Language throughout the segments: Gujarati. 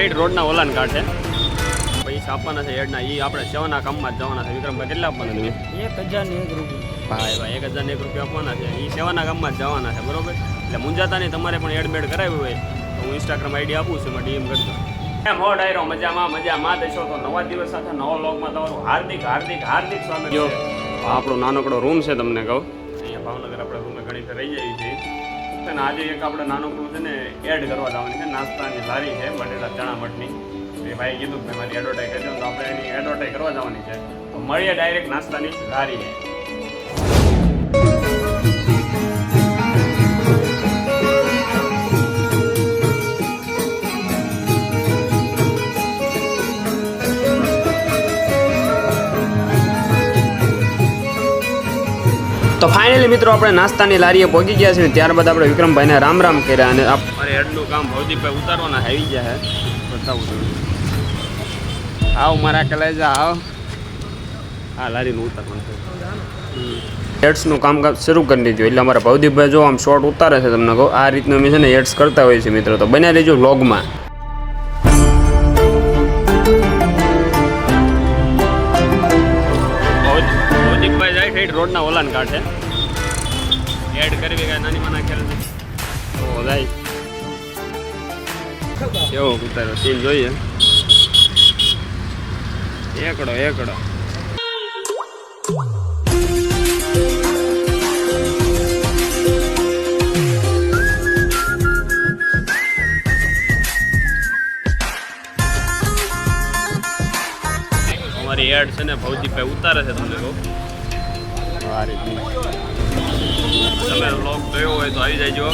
ઠેઠ રોડના ઓલાન છે પૈસા આપવાના છે એડના એ આપણે સેવાના કામમાં જ જવાના છે. વિક્રમભાઈ કેટલા આપવાના તમે? એક હજાર ને એક રૂપિયા. ભાઈ ભાઈ એક હજાર એક રૂપિયા આપવાના છે. એ સેવાના કામમાં જ જવાના છે બરોબર? એટલે મુંજાતા નહીં તમારે પણ એડ બેડ કરાવ્યું હોય તો હું ઇન્સ્ટાગ્રામ આઈડી આપું છું એમાં ડીએમ કરજો એમ હો ડાયરો? મજામાં મજામાં. દેશો તો નવા દિવસ સાથે નવા લોગમાં તમારું હાર્દિક હાર્દિક હાર્દિક સ્વાગત આપણો નાનકડો રૂમ છે તમને કહું. અહીંયા ભાવનગર આપણે રૂમે ઘણી રહી જઈએ છીએ. અને આજે એક આપણે નાનકડું છે ને એડ કરવા જવાની છે. નાસ્તાની લારી છે, બટેટા ચણા મઠની. એ ભાઈ કીધું કે મારી એડવર્ટાઈઝ કરજો તો આપણે એની એડવર્ટાઈઝ કરવા જવાની છે. તો મળીએ ડાયરેક્ટ નાસ્તાની લારી છે ફાઇનલી મિત્રો આપણે નાસ્તાની લારીએ પહોંચી ગયા છે ત્યારબાદ આપણે વિક્રમભાઈને રામ રામ કર્યા અને મારે હેડનું કામ ભવદીપભાઈ ઉતારવાના આવી ગયા છે બતાવું આવ મારા કલેજા આવ. આ લારીનું ઉતારવાનું એડ્સનું હેડ્સનું કામકાજ શરૂ કરી દીધું. એટલે અમારા ભવદીપભાઈ જો આમ શોર્ટ ઉતારે છે તમને કહું આ રીતનું અમે છે ને હેડ્સ કરતા હોઈએ છીએ મિત્રો. તો બન્યા લેજો વ્લોગમાં ઠેઠ રોડના ઓલાન કાઢે એડ કરવી કાંઈ નાની માના ખેલ છે ઓ જાય કેવો ઉતાર્યો સીન જોઈએ. એકડો એકડો. અમારી એડ છે ને ભાઈ ઉતારે છે તમને કહું. આ રીતની તમે બ્લોગ જોયો હોય તો આવી જાયજો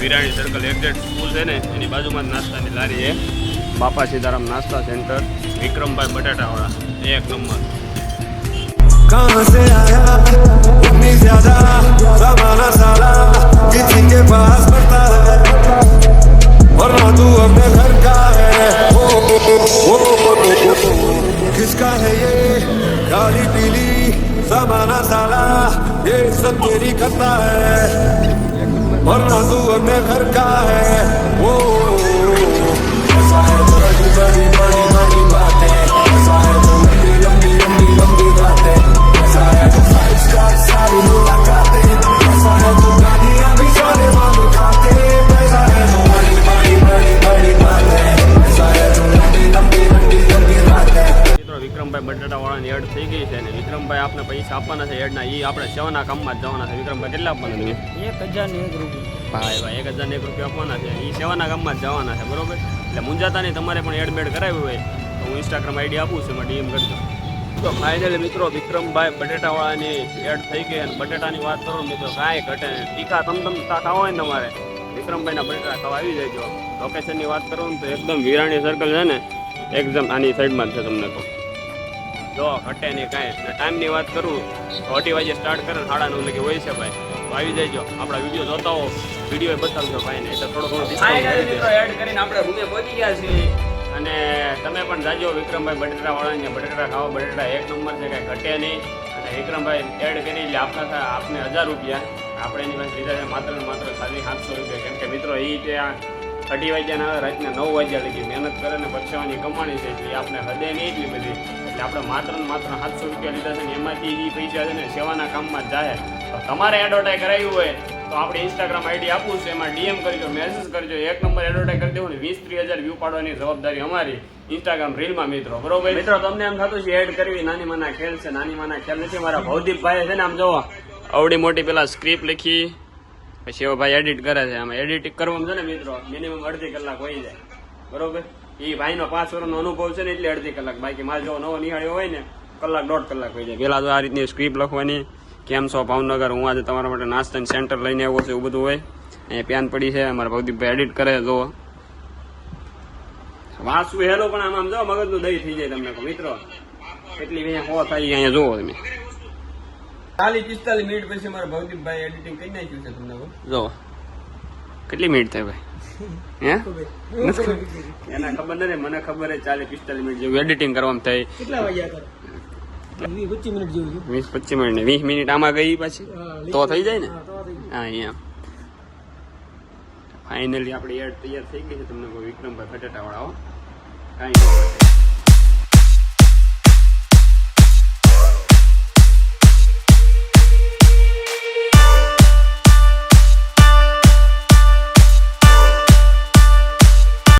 વિરાણી સર્કલ એક્ઝેક્ટ સ્કૂલ છે ને એની બાજુમાં જ નાસ્તાની લારી છે બાપા સીતારામ નાસ્તા સેન્ટર વિક્રમભાઈ બટાટાવાળા એક નંબર कहाँ से आया इतनी ज्यादा जमाना साला किसी के पास पड़ता है वरना तू अपने घर का है ओ, ओ, ओ, ओ, ओ, ओ, किसका है ये काली पीली जमाना साला ये सब तेरी करता है वरना तू अपने घर का है ओ, ओ, ओ, ऐसा है तो बड़ी बड़ी बड़ी बड़ी बातें ऐसा है तो लंबी लंबी लंबी लंबी बातें ऐसा है तो फाइव स्टार सारी मुलाकातें ऐसा है तो गाड़ियां भी सारे बाबू खाते ऐसा है तो बड़ी बड़ी बड़ी बड़ी बातें ऐसा है तो लंबी लंबी लंबी लंबी बातें મિત્રો વિક્રમભાઈ બટાટાવાળાની એડ થઈ ગઈ છે અને વિક્રમભાઈ આપને પૈસા આપવાના છે એડના એ આપણે સેવાના કામમાં જ જવાના છે. વિક્રમભાઈ કેટલા આપવાના છે? એક હજાર ને એક રૂપિયા. ભાઈ ભાઈ એક હજાર એક રૂપિયા આપવાના છે. એ સેવાના કામમાં જ જવાના છે બરોબર? એટલે મુંજાતા નહીં તમારે પણ એડ બેડ કરાવ્યું હોય તો હું ઇન્સ્ટાગ્રામ આઈડી આપું છું એમાં ડીએમ કરજો. તો ફાઇનલી મિત્રો વિક્રમભાઈ બટેટાવાળાની એડ થઈ ગઈ અને બટેટાની વાત કરો મિત્રો કાંઈ ઘટે ટીકા તમ તમ ખાવા હોય ને તમારે વિક્રમભાઈના બટેટા ખાવા આવી જજો લોકેશનની વાત કરો તો એકદમ વિરાણી સર્કલ છે ને એકદમ આની સાઈડમાં જ છે તમને કહું. જો ઘટે નહીં કાંઈ. ને ટાઈમની વાત કરું તો અઢી વાગે સ્ટાર્ટ કરે સાડા નવ લગી હોય છે ભાઈ. તો આવી જજો આપણા વીડિયો જોતા હો. વીડિયો બતાવજો ભાઈ ને એટલે થોડો ઘણો ડિસ્કાઉન્ટ એડ કરીને આપણે રૂમે પહોંચી ગયા છીએ. અને તમે પણ જાજો વિક્રમભાઈ બટેટા વાળાને બટેટા ખાવા. બટેટા એક નંબર છે કાંઈ ઘટે નહીં. અને વિક્રમભાઈ એડ કરી એટલે આપના આપને હજાર રૂપિયા. આપણે એની પાસે લીધા છે માત્ર ને માત્ર ખાલી સાતસો રૂપિયા. કેમ કે મિત્રો એ ત્યાં અઢી વાગ્યાના આવે, રાતના નવ વાગ્યા લગી મહેનત કરે ને પરસેવાની કમાણી છે એટલે આપણે હદે નહીં એટલી બધી. એટલે આપણે માત્ર ને માત્ર સાતસો રૂપિયા લીધા છે ને એમાંથી એ પૈસા છે ને સેવાના કામમાં જાય. તો તમારે એડવર્ટાઈઝ કરાવ્યું હોય તો આપણે ઇન્સ્ટાગ્રામ આઈડી આપવું છે, એમાં ડીએમ કરજો મેસેજ કરજો, એક નંબર એડવર્ટાઈઝ કરી દેવું ને વીસ ત્રીસ હજાર વ્યૂ પાડવાની જવાબદારી અમારી ઇન્સ્ટાગ્રામ રીલમાં મિત્રો. બરોબર? મિત્રો, તમને એમ થતું છે એડ કરવી નાની માના ખેલ છે, નાની માના ખેલ નથી. મારા ભૌદીપભાઈ છે ને આમ જોવો, આવડી મોટી પેલા સ્ક્રિપ્ટ લખી પછી એવો ભાઈ એડિટ કરે છે. આમાં એડિટ કરવામાં છે ને મિત્રો મિનિમમ અડધી કલાક હોય જાય. બરોબર? એ ભાઈનો પાંચ વર્ષનો અનુભવ છે ને એટલે અડધી કલાક. બાકી મારે જો નવો નિહાળ્યો હોય ને, કલાક દોઢ કલાક હોય જાય. પેલા તો આ રીતની સ્ક્રિપ્ટ લખવાની. કેમ છો ભાવનગર? હું આજે તમારા માટે નાસ્તાની સેન્ટર લઈને આવ્યો છું એવું બધું હોય. અહીંયા પેન પડી છે. અમારા ભૌતિકભાઈ એડિટ કરે જો વાસુ હેલો પણ આમ આમ જો, મગજનું દહીં થઈ જાય તમને મિત્રો. એટલી અહીંયા હો થાય અહીંયા જોવો તમે. ચાલીસ પિસ્તાલીસ મિનિટ પછી મારા ભૌતિકભાઈ એડિટિંગ કરી નાખ્યું છે તમને જો. કેટલી મિનિટ થાય ભાઈ? હે? એના ખબર નથી મને ખબર છે ચાલીસ પિસ્તાલીસ મિનિટ જેવું એડિટિંગ કરવામાં થાય. કેટલા વાગ્યા વીસ પચીસ મિનિટ વીસ મિનિટ ને વીસ મિનિટ આમાં ગઈ પછી? તો થઈ જાય ને? હા, અહીંયા. ફાઇનલી આપણી એડ તૈયાર થઈ ગઈ છે તમને કોઈ વિક્રમભાઈ બટેટા વાળા કાંઈ